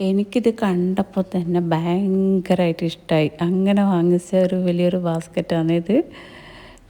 എനിക്കിത് കണ്ടപ്പോൾ തന്നെ ഭയങ്കരമായിട്ട് ഇഷ്ടമായി അങ്ങനെ വാങ്ങിച്ച ഒരു വലിയൊരു ബാസ്ക്കറ്റാണ് ഇത്.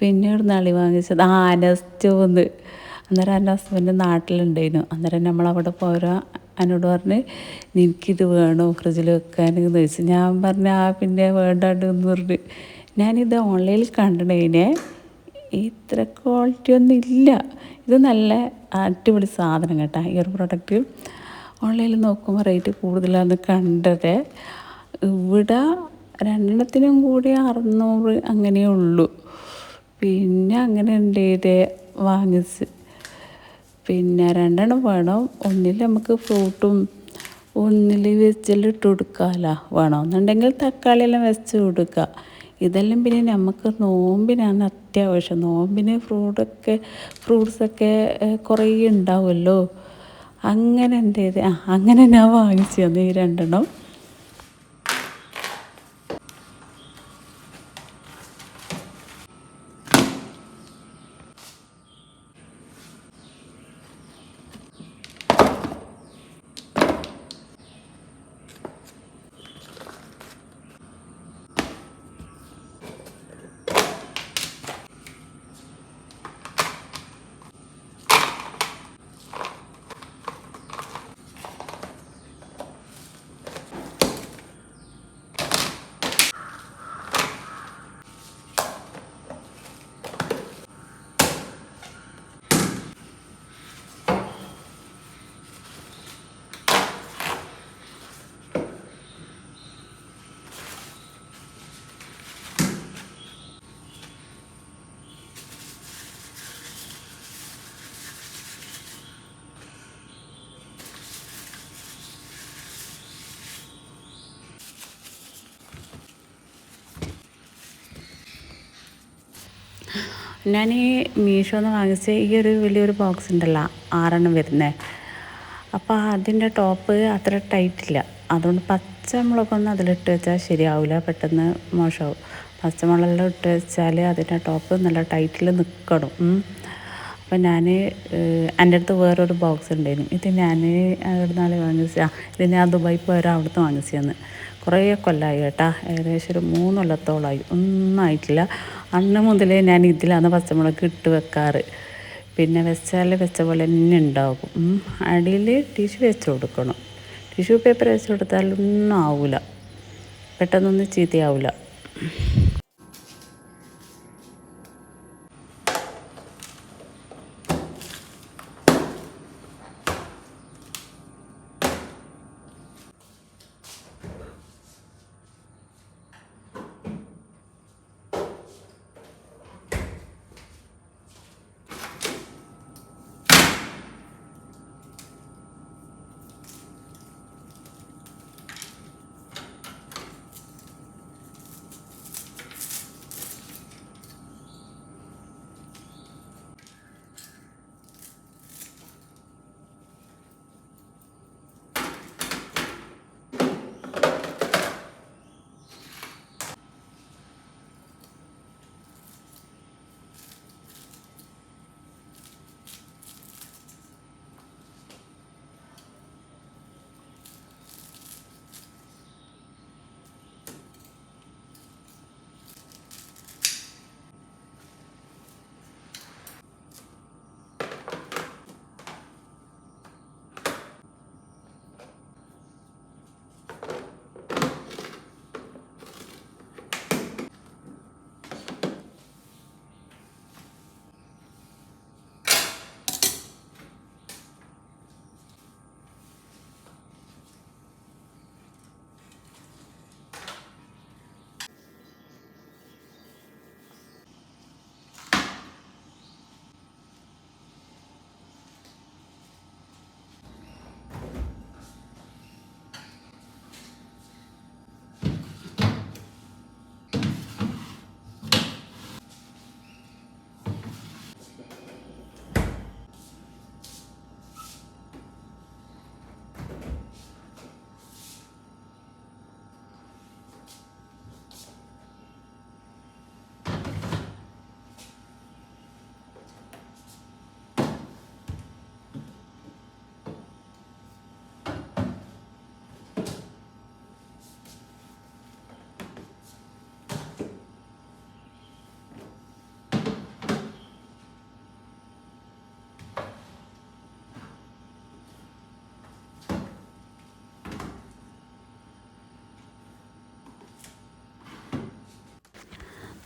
പിന്നെ ഒരു നളി വാങ്ങിച്ചത്. ആ അനസ്റ്റോന്ന് അന്നേരം എന്റെ ഹസ്ബൻഡ് നാട്ടിലുണ്ടായിരുന്നു. അന്നേരം നമ്മളവിടെ പോരാ. എന്നോട് പറഞ്ഞ് നിനക്കിത് വേണോ ഫ്രിഡ്ജിൽ വെക്കാൻ? എന്ന് ചോദിച്ചു. ഞാൻ പറഞ്ഞ ആ പിന്നെ വേണ്ടാണ്ട് എന്ന് പറഞ്ഞു. ഞാനിത് ഓൺലൈനിൽ കണ്ടിട്ടേ ഇത്ര ക്വാളിറ്റി ഒന്നും ഇല്ല. ഇത് നല്ല അടിപൊളി സാധനം കേട്ടോ ഈ ഒരു പ്രൊഡക്റ്റ് ഓൺലൈനിൽ നോക്കുമ്പോൾ റേറ്റ് കൂടുതലാണെന്ന് കണ്ടത്. ഇവിടെ രണ്ടെണ്ണത്തിനും കൂടി അറുന്നൂറ് അങ്ങനെയേ ഉള്ളൂ. പിന്നെ അങ്ങനെ ഉണ്ട് വാങ്ങിച്ച്. പിന്നെ രണ്ടെണ്ണം വേണം. ഒന്നിൽ നമുക്ക് ഫ്രൂട്ടും ഒന്നിൽ വെച്ചെല്ലാം ഇട്ട് കൊടുക്കാമല്ലോ വേണമെന്നുണ്ടെങ്കിൽ തക്കാളി എല്ലാം വെച്ച് കൊടുക്കുക ഇതെല്ലാം പിന്നെ നമുക്ക് നോമ്പിനാണ് അത്യാവശ്യം. നോമ്പിന് ഫ്രൂട്ടൊക്കെ ഫ്രൂട്ട്സൊക്കെ കുറേ ഉണ്ടാവുമല്ലോ. അങ്ങനെ എന്റെ ചെയ്ത് ആ അങ്ങനെ ഞാൻ വാങ്ങിച്ചു തന്നു ഈ രണ്ടെണ്ണം. ഞാൻ ഈ മീഷോന്ന് വാങ്ങിച്ച ഈ ഒരു വലിയൊരു ബോക്സ് ഉണ്ടല്ലോ ആറെണ്ണം വരുന്നത് അപ്പോൾ അതിന്റെ ടോപ്പ് അത്ര ടൈറ്റില്ല അതുകൊണ്ട് പച്ചമുളകൊന്നും അതിലിട്ട് വെച്ചാൽ ശരിയാവില്ല പെട്ടെന്ന് മോശമാവും പച്ചമുളകെല്ലാം ഇട്ട് വെച്ചാൽ അതിന്റെ ടോപ്പ് നല്ല ടൈറ്റിൽ നിൽക്കണം അപ്പം ഞാൻ എന്റെ അടുത്ത് വേറൊരു ബോക്സ് ഉണ്ടായിരുന്നു. ഇത് ഞാൻ അവിടെ നാളെ വാങ്ങിച്ച ഇത് ഞാൻ ദുബായി പോയാൽ അവിടുത്തെ വാങ്ങിച്ചതെന്ന് കുറേ കൊല്ലമായി കേട്ടാ ഏകദേശം ഒരു മൂന്ന് കൊല്ലത്തോളമായി ഒന്നും ആയിട്ടില്ല. അന്ന് മുതലേ ഞാൻ ഇതിലാണ് പച്ചമുളക് ഇട്ട് വെക്കാറ്. പിന്നെ വെച്ചാൽ വെച്ച പോലെ തന്നെ ഉണ്ടാകും. അടിയിൽ ടിഷ്യൂ വെച്ച് കൊടുക്കണം. ടിഷ്യൂ പേപ്പർ വെച്ച് കൊടുത്താലൊന്നും ആവില്ല പെട്ടെന്നൊന്നും ചീത്തയാവില്ല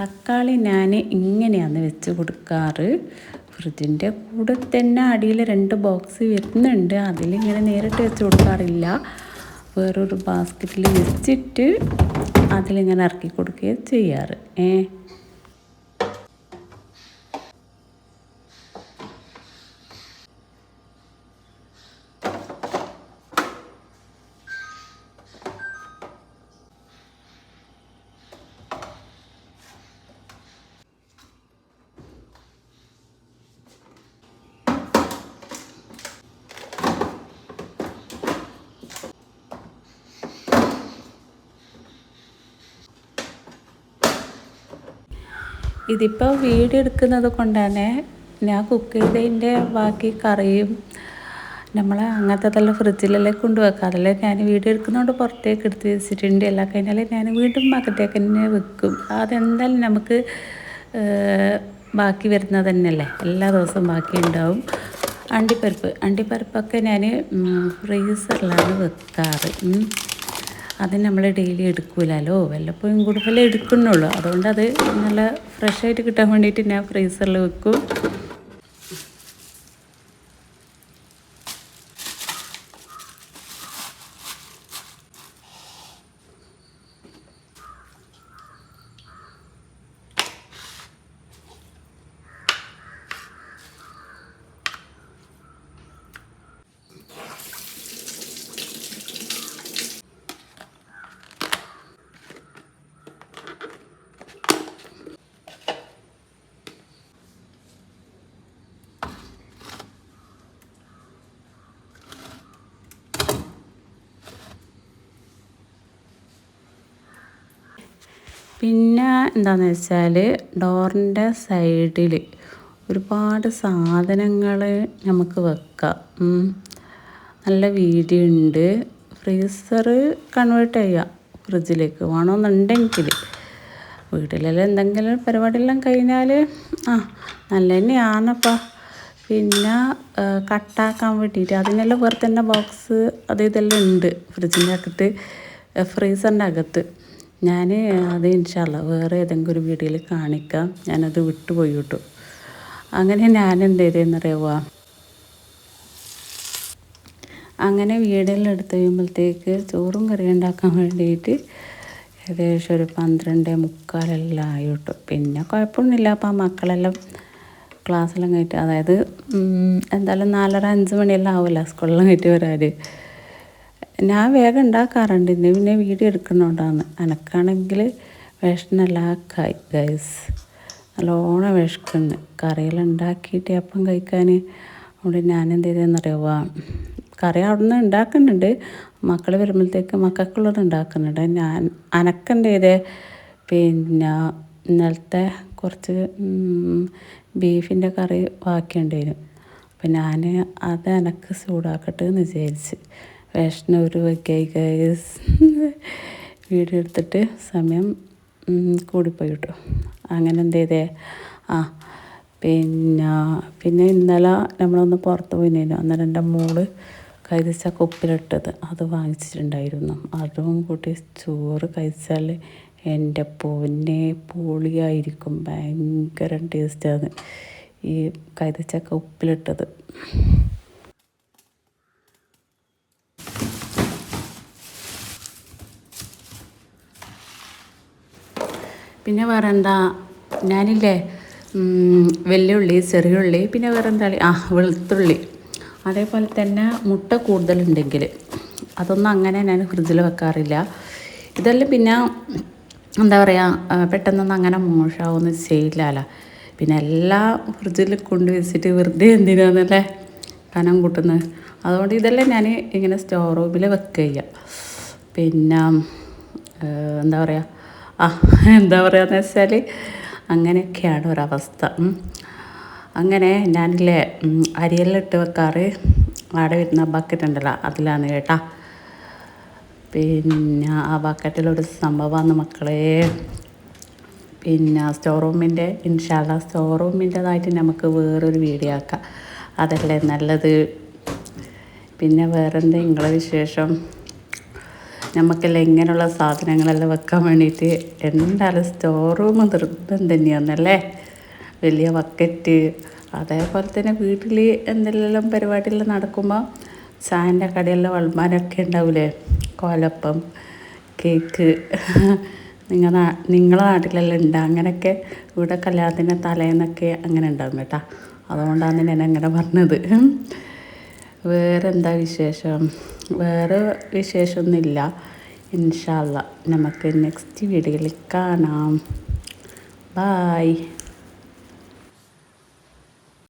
തക്കാളി ഞാൻ ഇങ്ങനെയാണ് വെച്ച് കൊടുക്കാറ്. ഫ്രിഡ്ജിന്റെ കൂടെ തന്നെ അടിയിൽ രണ്ട് ബോക്സ് വരുന്നുണ്ട്. അതിലിങ്ങനെ നേരിട്ട് വെച്ച് കൊടുക്കാറില്ല. വേറൊരു ബാസ്ക്കറ്റിൽ വെച്ചിട്ട് അതിലിങ്ങനെ ഇറക്കി കൊടുക്കുകയും ചെയ്യാറ്. ഏ? ഇതിപ്പോൾ വീഡിയോ എടുക്കുന്നത് കൊണ്ടാണ് ഞാൻ കുക്ക് ചെയ്തതിന്റെ ബാക്കി കറിയും നമ്മൾ അങ്ങനത്തെ ഫ്രിഡ്ജിലെല്ലാം കൊണ്ടുവെക്കുക അതെല്ലാം ഞാൻ വീഡിയോ എടുക്കുന്നതുകൊണ്ട് പുറത്തേക്ക് എടുത്ത് വെച്ചിട്ടുണ്ട്. എല്ലാം കഴിഞ്ഞാൽ ഞാൻ വീണ്ടും അകത്തേക്ക് തന്നെ വെക്കും. അതെന്തായാലും നമുക്ക് ബാക്കി വരുന്നത് തന്നെയല്ലേ? എല്ലാ ദിവസവും ബാക്കി ഉണ്ടാവും. അണ്ടിപ്പരിപ്പ്. അണ്ടിപ്പരിപ്പൊക്കെ ഞാൻ ഫ്രീസറിലാണ് വെക്കാറ്. അത് നമ്മൾ ഡെയിലി എടുക്കില്ലല്ലോ വല്ലപ്പോഴും കൂടുതൽ എടുക്കുന്നുള്ളൂ. അതുകൊണ്ട് അത് നല്ല ഫ്രഷായിട്ട് കിട്ടാൻ വേണ്ടിയിട്ട് ഞാൻ ഫ്രീസറിൽ വെക്കും. പിന്നെ എന്താണെന്ന് വെച്ചാൽ ഡോറിന്റെ സൈഡിൽ ഒരുപാട് സാധനങ്ങൾ നമുക്ക് വെക്കാം. നല്ല വീതിയുണ്ട്. ഫ്രീസർ കൺവേർട്ട് ചെയ്യാം ഫ്രിഡ്ജിലേക്ക് വേണമെന്നുണ്ടെങ്കിൽ വീട്ടിലെല്ലാം എന്തെങ്കിലും പരിപാടിയെല്ലാം കഴിഞ്ഞാൽ ആ നല്ല തന്നെയാണപ്പോൾ പിന്നെ കട്ടാക്കാൻ വേണ്ടിയിട്ട് അതിനെല്ലാം വേറെ തന്നെ ബോക്സ് അത് ഇതെല്ലാം ഉണ്ട് ഫ്രിഡ്ജിന്റെ അകത്ത് ഫ്രീസറിന്റെ അകത്ത്. ഞാൻ അത് ഇൻഷാല്ല വേറെ ഏതെങ്കിലും ഒരു വീഡിയോയിൽ കാണിക്കാം. ഞാനത് വിട്ടുപോയി കിട്ടു. അങ്ങനെ ഞാൻ എന്ത് ചെയ്തതെന്നറിയാവുക അങ്ങനെ വീടെല്ലാം എടുത്ത് കഴിയുമ്പോഴത്തേക്ക് ചോറും കറി ഉണ്ടാക്കാൻ വേണ്ടിയിട്ട് ഏകദേശം ഒരു പന്ത്രണ്ട് മുക്കാലെല്ലാം ആയി കിട്ടും. പിന്നെ കുഴപ്പമൊന്നുമില്ല. അപ്പം മക്കളെല്ലാം ക്ലാസ്സെല്ലാം കഴിഞ്ഞിട്ട് അതായത് എന്തായാലും നാലര അഞ്ച് മണിയെല്ലാം ആവില്ല സ്കൂളിലും കഴിഞ്ഞിട്ട് വരാൻ ഞാൻ വേഗം ഉണ്ടാക്കാറുണ്ട്. ഇന്ന് പിന്നെ വീഡിയോ എടുക്കണോണ്ടാണ് എനക്കാണെങ്കിൽ വിഷനെല്ലാക്കായി ഗൈസ് നല്ലോണം വിഷക്കുന്നു കറിയെല്ലാം ഉണ്ടാക്കിയിട്ട് അപ്പം കഴിക്കാൻ അവിടെ ഞാൻ എന്ത് ചെയ്തെന്നറിയുക കറി അവിടെ നിന്ന് ഉണ്ടാക്കുന്നുണ്ട്. മക്കൾ വരുമ്പോഴത്തേക്ക് മക്കൾക്കുള്ളത് ഉണ്ടാക്കുന്നുണ്ട്. ഞാൻ അനക്കെന്ത് ചെയ്തേ പിന്നെ ഇന്നലത്തെ കുറച്ച് ബീഫിന്റെ കറി ബാക്കിയുണ്ടായിരുന്നു. അപ്പം ഞാൻ അത് അനക്ക് ചൂടാക്കട്ടെ എന്ന് വിചാരിച്ച്. ഒരു വയ്ക്കായി ഗൈസ് വീഡിയോ എടുത്തിട്ട് സമയം കൂടിപ്പോയി കേട്ടോ അങ്ങനെ എന്ത് ചെയ്തേ? ആ പിന്നെ പിന്നെ ഇന്നലെ നമ്മളൊന്ന് പുറത്ത് പോയിരുന്നു അന്നേരം എന്റെ മോൾ കഴിച്ച കുപ്പിലിട്ടത് അത് വാങ്ങിച്ചിട്ടുണ്ടായിരുന്നു. അതും കൂട്ടി ചോറ് കഴിച്ചാൽ എന്റെ പൊന്നെ പൊളിയായിരിക്കും. ഭയങ്കര ടേസ്റ്റാണ് ഈ കരിച്ച ഉപ്പിലിട്ടത് പിന്നെ വേറെ എന്താ ഞാനില്ലേ വെല്ലുള്ളി ചെറിയുള്ളി പിന്നെ വേറെ എന്താ ആ വെളുത്തുള്ളി അതേപോലെ തന്നെ മുട്ട കൂടുതലുണ്ടെങ്കിൽ അതൊന്നും അങ്ങനെ ഞാൻ ഫ്രിഡ്ജിൽ വെക്കാറില്ല. ഇതെല്ലാം പിന്നെ എന്താ പറയുക പെട്ടെന്നൊന്നും അങ്ങനെ മോശമാവുമെന്ന് ചെയ്യില്ലല്ലോ പിന്നെ എല്ലാം ഫ്രിഡ്ജിൽ കൊണ്ട് വെച്ചിട്ട് വെറുതെ എന്തിനാന്നല്ലേ കനം കൂട്ടുന്നത് അതുകൊണ്ട് ഇതെല്ലാം ഞാൻ ഇങ്ങനെ സ്റ്റോർ റൂമിൽ വെക്കുക പിന്നെ എന്താ പറയുക ആ എന്താ പറയുകയെന്ന് വെച്ചാൽ അങ്ങനെയൊക്കെയാണ് ഒരവസ്ഥ. അങ്ങനെ ഞാനില്ലേ അരിയെല്ലാം വെക്കാറ്. അവിടെ വരുന്ന ബക്കറ്റ് ഉണ്ടല്ലോ അതിലാണ് കേട്ടാ. പിന്നെ ആ ബക്കറ്റിലൊരു സംഭവമാണ് മക്കളെ. പിന്നെ സ്റ്റോർ റൂമിന്റെ ഇൻഷാല്ല സ്റ്റോർ റൂമിന്റേതായിട്ട് നമുക്ക് വേറൊരു വീഡിയോ ആക്കാം. അതല്ലേ നല്ലത്. പിന്നെ വേറെന്താ നിങ്ങളെ വിശേഷം? നമുക്കെല്ലാം ഇങ്ങനെയുള്ള സാധനങ്ങളെല്ലാം വെക്കാൻ വേണ്ടിയിട്ട് എന്തായാലും സ്റ്റോർ റൂം നിർബന്ധം തന്നെയാണെന്നല്ലേ വലിയ ബക്കറ്റ് അതേപോലെ തന്നെ വീട്ടിൽ എന്തെല്ലാം പരിപാടിയെല്ലാം നടക്കുമ്പോൾ ചായന്റെ കടയിലുള്ള വിളമ്പാനൊക്കെ ഉണ്ടാവില്ലേ കോലപ്പം കേക്ക് നിങ്ങൾ നിങ്ങളെ നാട്ടിലെല്ലാം ഉണ്ട് അങ്ങനെയൊക്കെ ഇവിടെ കല്യാണത്തിന്റെ തലേന്നൊക്കെ അങ്ങനെ ഉണ്ടാകും കേട്ടോ. അതുകൊണ്ടാണ് ഞാൻ അങ്ങനെ പറഞ്ഞത്. വേറെ എന്താ വിശേഷം? വേറെ വിശേഷമൊന്നുമില്ല. ഇൻഷാല്ല നമുക്ക് നെക്സ്റ്റ് വീഡിയോയിൽ കാണാം. ബായ്